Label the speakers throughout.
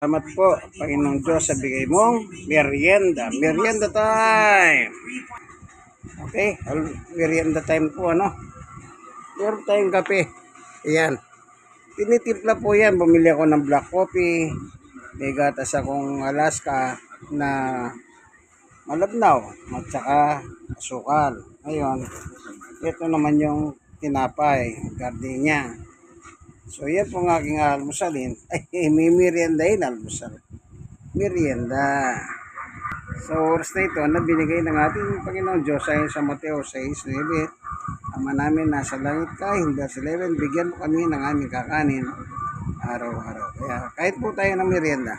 Speaker 1: Salamat po, Panginoong Diyos, sa bigay mong merienda. Merienda time! Okay, merienda time po, ano? Meron tayong kape. Ayan. Tinitimpla po yan. Bumili ako ng black coffee. May gatas akong Alaska na malabnaw at saka asukal. Ngayon, ito naman yung tinapay, gardenia. So, yan po ang aking almusalin. Ay, may merienda yun, almusal. Merienda. So, oras na ito na binigay ng ating Panginoong Diyos ayon sa Mateo 6.9. Ama namin nasa langit ka, hindi sa 11, bigyan mo kami ng aming kakanin araw-araw. Kaya kahit po tayo ng merienda.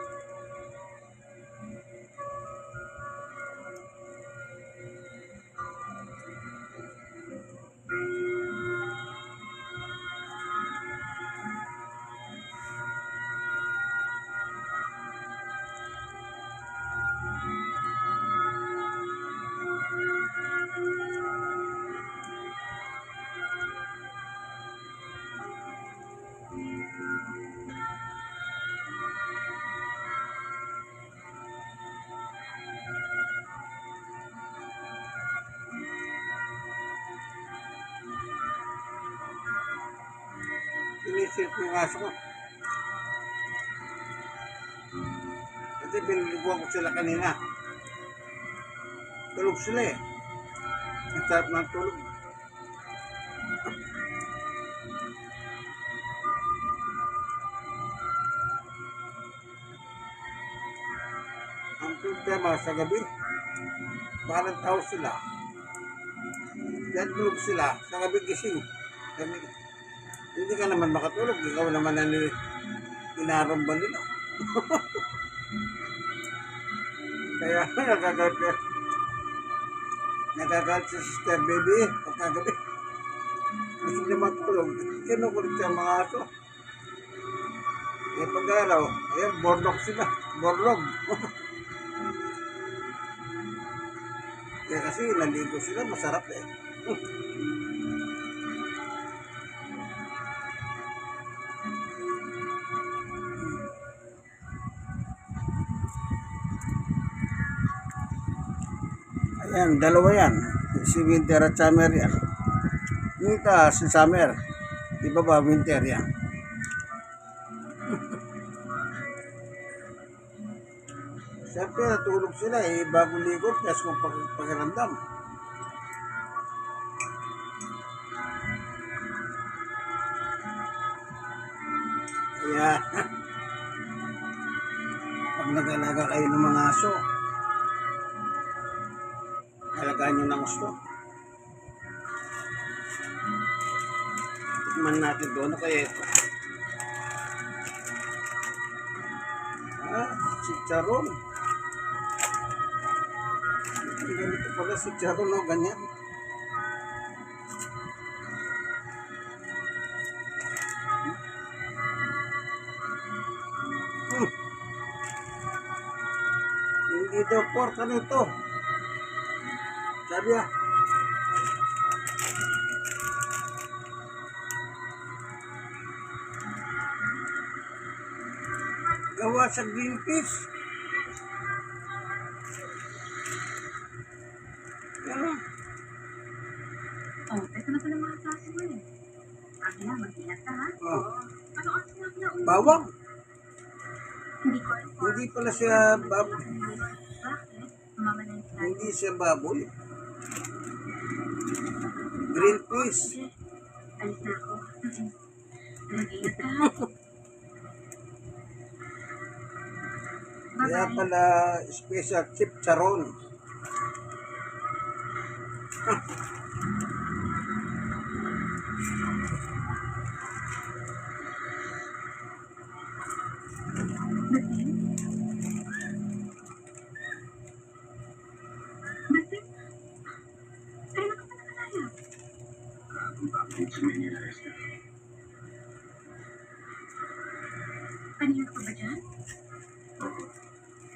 Speaker 1: Ko yung ko. Kasi pinaliguan ko sila kanina. Tulog sila eh. Ang sarap ng tulog. Ang problema sa gabi, parang tao sila. Yan tulog sila, sa gabi gising. Sabi, hindi ka naman makatulog, ikaw naman ang inaramba nila. Kaya nagagalit ka. Nagagalit si Sister Baby pagkagabi. Hindi niya matulog. Kinukulit siya mga aso. Eh pag-araw, ayan, borlog sila. Borlog. Kaya kasi naligo sila, masarap eh. Ayan, dalawa yan. Si Winter at Summer yan. Nita, si Summer. Di ba ba, Winter yan? Siyempre, natulog sila eh. Bago ligo, plus kung pag pakiramdam. Kaya, pag nag-alaga kayo ng mga aso, alagaan nyo ng gusto. Tikman natin doon. Ano kaya ito? Ah, chicharon. Ganito pala chicharon, no? Ganyan. Hmm. Hindi daw pork ano ito. Sabi ah. Gawa sa green fish. Ano?
Speaker 2: Oh, ito na pala mga klase mo eh. Akin na, mag-ingat ka ha.
Speaker 1: Oh.
Speaker 2: Ano ang sinabi na ulit?
Speaker 1: Bawang.
Speaker 2: Hindi ko alam
Speaker 1: Hindi pala siya bab
Speaker 2: bakit.
Speaker 1: Hindi siya baboy. Green.
Speaker 2: Sige, alis na ako. Mag-ingat ka ha.
Speaker 1: Kaya pala special chip charon.
Speaker 2: Martin? Kanina ka ba dyan?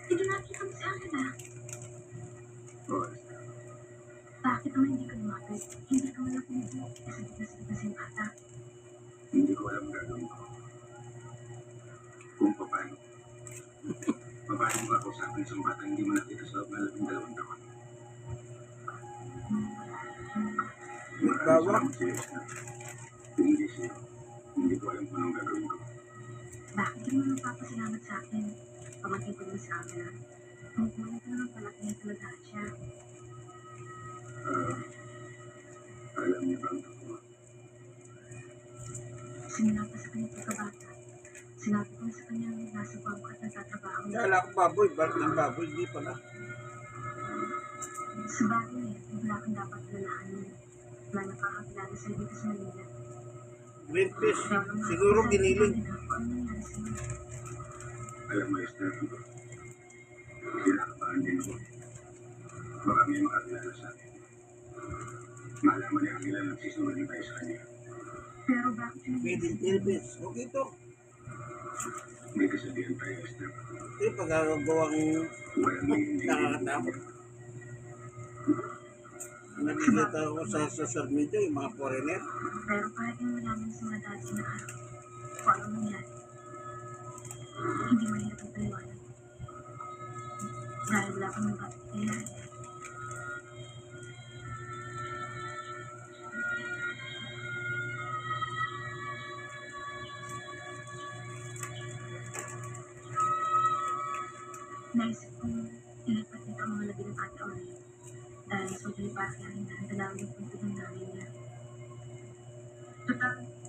Speaker 2: Hindi nakita mo sa akin ah. Bakit naman hindi ka lumapit? Hindi ka wala pumupo. Kasi na sa yung bata.
Speaker 3: Hindi ko alam gagawin ko. Kung paano. Paano mo ako sa isang bata hindi mo nakita sa loob ng labing dalawang taon. Maraming salamat sa hindi siya, hindi ko alam kung anong gagawin ko.
Speaker 2: Bakit ka naman nagpapasalamat sa akin? Pamating ko naman sa akin ah. Ang kulang ko naman pala kaya talaga siya.
Speaker 3: Ah, alam niya ba ang totoo?
Speaker 2: Simula pa sa kanyang pagkabata. Sinabi ko sa kanya na nasa bangko at nagtatrabaho.
Speaker 1: Kala ko baboy, bakit ng baboy? Hindi pala.
Speaker 2: Sa bagay, wala kang dapat lalahanin. Wala nakakakilala sa'yo dito sa Manila.
Speaker 1: Green fish. Siguro giniling.
Speaker 3: Alam mo, Esther, kinakabahan din ako. Baka may makakilala sa akin. Malaman niya ang ilan nagsisinungaling tayo sa kanya.
Speaker 2: Pero bakit?
Speaker 1: Pwede green fish. Okay ito.
Speaker 3: May kasabihan tayo, Esther.
Speaker 1: Ito yung pagkagawang nakakatakot. Nakikita ko sa social media yung mga foreigner.
Speaker 2: Pero kahit yung malaman sa mga na kung ano nangyari, hindi mahirap ang paliwanag. Dahil wala kang bakit nangyari. Naisip kong ilipat nito ang mga labi ng ate Ori dahil sa pagpapakya rin dahil dalawang yung punto ng nanay niya.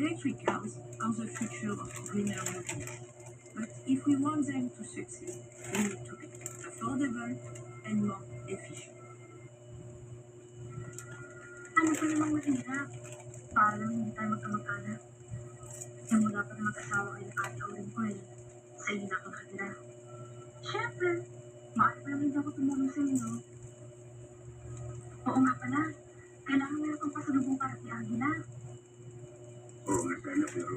Speaker 4: Electric cows are the future of green energy. But if we want them to succeed, they need to be affordable and more efficient.
Speaker 2: Ano pa namang mahirap? Para lang hindi tayo magkamag-anak. Simula pa na mag-asawa kayo ng ate Orin ko eh. Sa iyo na ako nakatira. Siyempre, maaari pa naman ako tumulong sa inyo. Oo nga pala, kailangan meron kang pasalubong para kay Angela.
Speaker 3: Oo nga sana, pero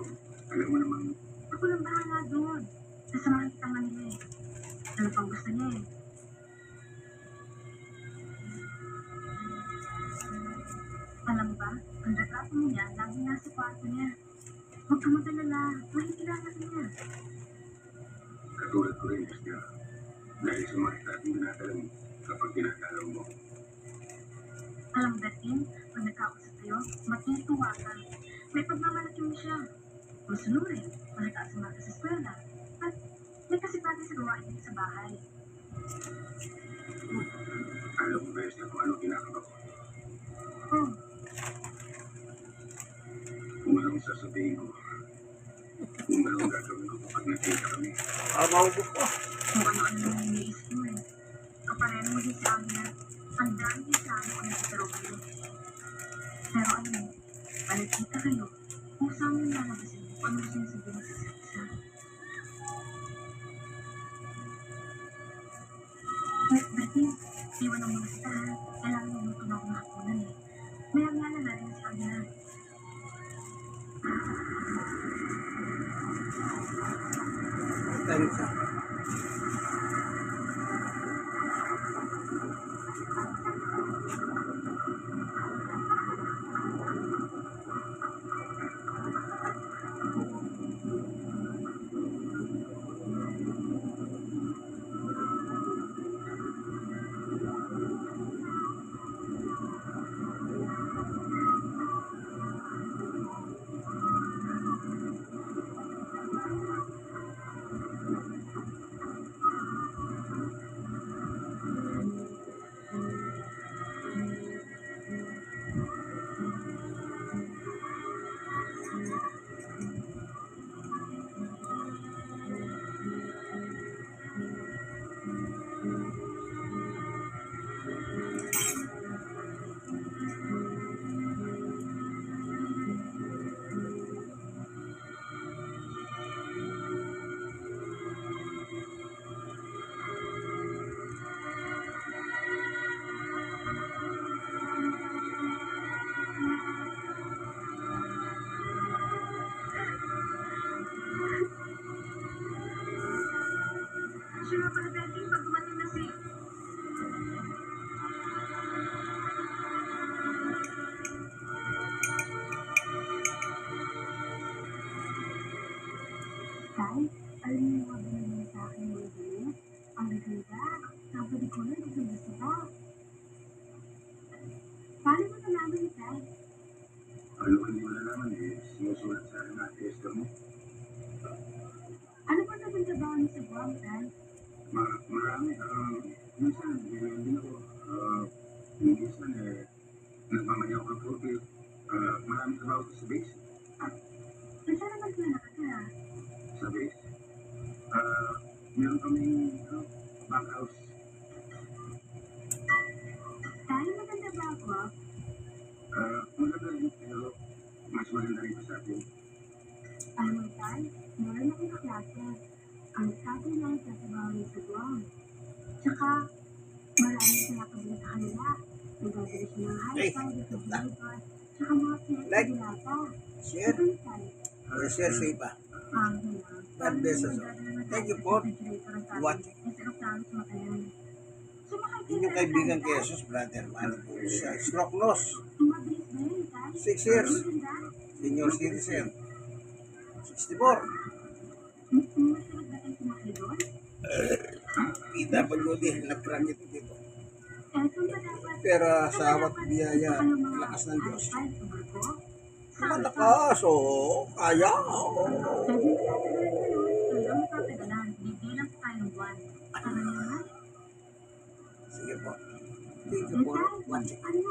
Speaker 3: alam mo namang
Speaker 2: Ako lang bahala doon. Sasamahan kita nga nila eh. Ano pang gusto niya eh. Alam ba, ang retrato niya, lagi nasa kwarto niya. Huwag ka mag-alala, makikilala ka niya.
Speaker 3: katulad ko rin, Esther. Dahil sa mga ating dinadala mo kapag tinatalaw mo.
Speaker 2: Alam Bertin, pag nagkausap kayo, matutuwa ka. May pagmamalaki mo siya. Masunurin, malataas ang mata sa eskwela, at may kasipati sa gawain niya sa bahay.
Speaker 3: Alam mo, Besta, kung ano ginagawa ko.
Speaker 2: Oh,
Speaker 3: Kung anong sasabihin ko. Kung anong gagawin ko kapag nakita kami.
Speaker 1: Ah, maubos ko.
Speaker 2: Palagkita kayo, kung saan mo lalabasin kung ano sinasabi mo sa isa't isa. Betty, iwan ang mga kita ha. Kailangan mo luto na ako ng hapunan eh. Maya-maya na natin si Agnes. Tay, alam niyo mga binigay sa akin ng bibili? Ang gaganda. Sabi ko na, gusto gusto ko. Paano mo nalaman ni Tay?
Speaker 3: Ano hindi mo nalaman eh, sinusulat sa akin na tester mo.
Speaker 2: Ano ba naging trabaho niyo sa Guam, Tay?
Speaker 3: Ma marami, ah, minsan, ganyan din ako. Ah, minsan eh, nagmamayaw ng profil. Ah, marami trabaho sa base.
Speaker 2: Nasaan naman sila nakatira?
Speaker 3: Sa base. Ah, meron kaming ano, bank house.
Speaker 2: Tay, maganda ba ako?
Speaker 3: Ah, maganda rin, pero mas maganda rin pa sa atin.
Speaker 2: Alam mo, Tay, meron akong kaklase. Ang sabi na sa niya sa Guam. Tsaka, marami sila kabila sa kanila. Nagdadala siya ng
Speaker 1: Hey,
Speaker 2: five, sa. Billboard, tsaka mga
Speaker 1: Like.
Speaker 2: pinagkabila
Speaker 1: Share. Share sa iba. God bless us all. Thank you for watching. Inyong kaibigan kay Jesus, brother, ano po siya, stroke loss, Six years. senior citizen, 64, PWD, nag-graduate dito. Pero sa awat biyaya, lakas ng Diyos. Malakas, oo, kaya, oo. Sige po. Thank you for watching.
Speaker 2: Ano